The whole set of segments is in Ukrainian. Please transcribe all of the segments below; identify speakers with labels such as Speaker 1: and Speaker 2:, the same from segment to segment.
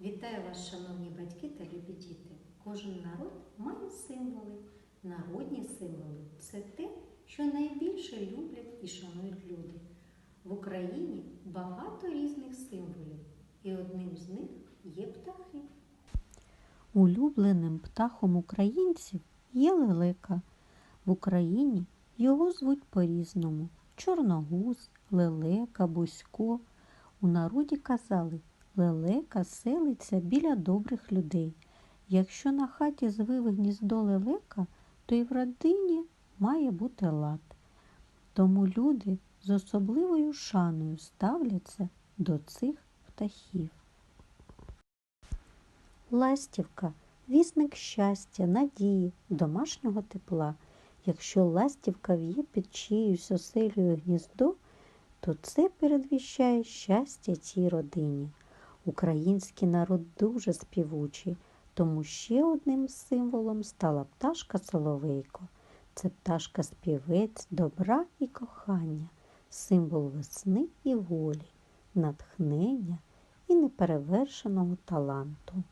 Speaker 1: Вітаю вас, шановні батьки та любі діти. Кожен народ має символи. Народні символи це те, що найбільше люблять і шанують люди. В Україні багато різних символів, і одним з них є птахи.
Speaker 2: Улюбленим птахом українців є лелека. В Україні його звуть по-різному чорногуз, лелека, бузько. У народі казали, лелека селиться біля добрих людей. Якщо на хаті звив гніздо лелека, то й в родині має бути лад. Тому люди з особливою шаною ставляться до цих птахів. Ластівка вісник щастя, надії, домашнього тепла. Якщо ластівка в'є під чиюсь оселею гніздо, то це передвіщає щастя цій родині. Український народ дуже співучий, тому ще одним символом стала пташка Соловейко. Це пташка співець добра і кохання, символ весни і волі, натхнення і неперевершеного таланту.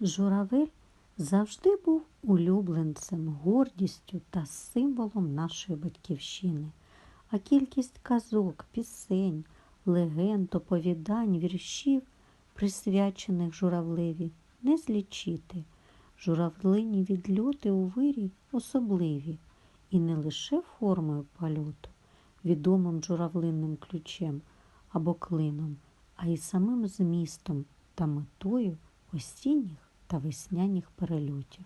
Speaker 2: Журавель завжди був улюбленцем, гордістю та символом нашої батьківщини. А кількість казок, пісень, легенд, оповідань, віршів, присвячених журавлеві, не злічити. Журавлині відльоти у вирі особливі, і не лише формою польоту, відомим журавлинним ключем або клином, а й самим змістом та метою осінніх та весняних перельотів.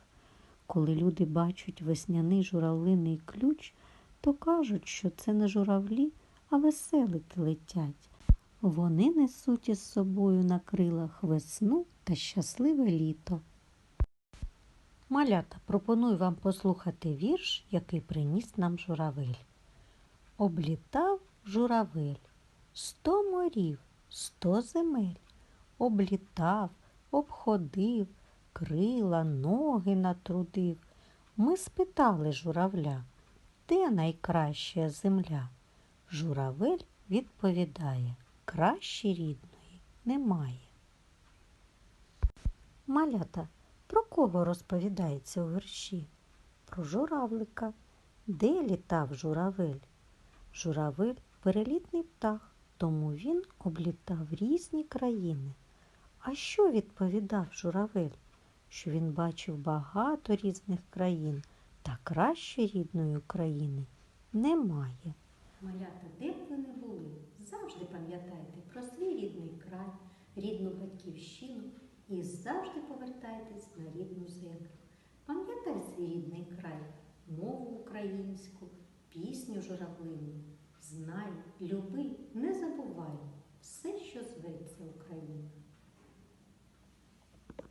Speaker 2: Коли люди бачать весняний журавлиний ключ, то кажуть, що це не журавлі, а веселики летять. Вони несуть із собою на крилах весну та щасливе літо. Малята, пропоную вам послухати вірш, який приніс нам журавель. Облітав журавель сто морів, сто земель, облітав, обходив, крила, ноги натрудив. Ми спитали журавля, де найкраща земля? Журавель відповідає, краще рідної немає. Малята, про кого розповідається у вірші? Про журавлика. Де літав журавель? Журавель перелітний птах, тому він облітав різні країни. А що відповідав журавель? Що він бачив багато різних країн, та краще рідної України немає.
Speaker 1: Малята, де б ви не були, завжди пам'ятайте про свій рідний край, рідну батьківщину і завжди повертайтесь на рідну землю. Пам'ятай свій рідний край, мову українську, пісню журавлину. Знай, люби, не забувай все, що зветься Україна.